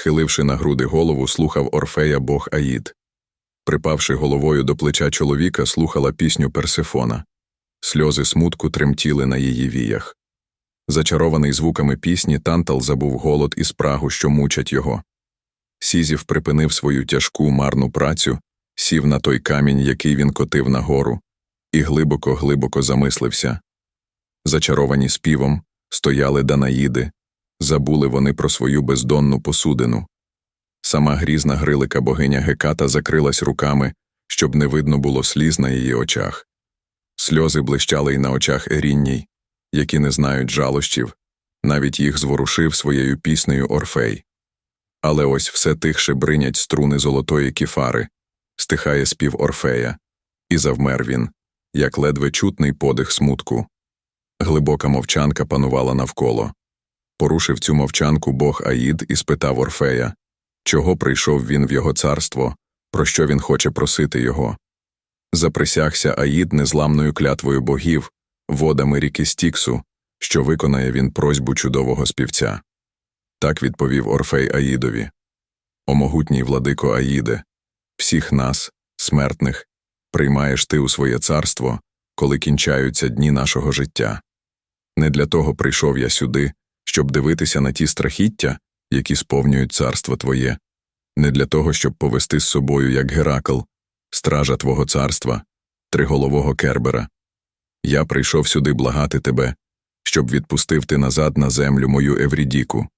Схиливши на груди голову, слухав Орфея бог Аїд. Припавши головою до плеча чоловіка, слухала пісню Персифона. Сльози смутку тремтіли на її віях. Зачарований звуками пісні, Тантал забув голод і спрагу, що мучать його. Сізів припинив свою тяжку марну працю, сів на той камінь, який він котив нагору, і глибоко-глибоко замислився. Зачаровані співом, стояли Данаїди, забули вони про свою бездонну посудину. Сама грізна грилика богиня Геката закрилась руками, щоб не видно було сліз на її очах. Сльози блищали й на очах Ерінній, які не знають жалощів, навіть їх зворушив своєю піснею Орфей. Але ось все тихше бринять струни золотої кіфари, стихає спів Орфея, і завмер він, як ледве чутний подих смутку. Глибока мовчанка панувала навколо. Порушив цю мовчанку бог Аїд і спитав Орфея, чого прийшов він в його царство, про що він хоче просити його. Заприсягся Аїд незламною клятвою богів, водами ріки Стіксу, що виконає він просьбу чудового співця. Так відповів Орфей Аїдові. О могутній владико Аїде, всіх нас, смертних, приймаєш ти у своє царство, коли кінчаються дні нашого життя. Не для того прийшов я сюди, щоб дивитися на ті страхіття, які сповнюють царство твоє, не для того, щоб повести з собою, як Геракл, стража твого царства, триголового Кербера. Я прийшов сюди благати тебе, щоб відпустив ти назад на землю мою Еврідіку.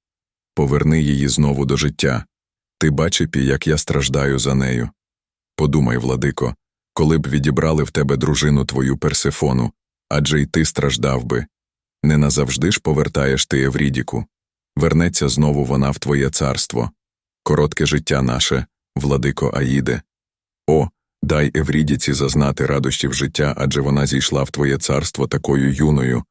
Поверни її знову до життя. Ти бачипі, як я страждаю за нею. Подумай, владико, коли б відібрали в тебе дружину твою Персефону, адже й ти страждав би. Не назавжди ж повертаєш ти Еврідіку. Вернеться знову вона в твоє царство. Коротке життя наше, владико Аїде. О, дай Еврідіці зазнати радощів життя, адже вона зійшла в твоє царство такою юною,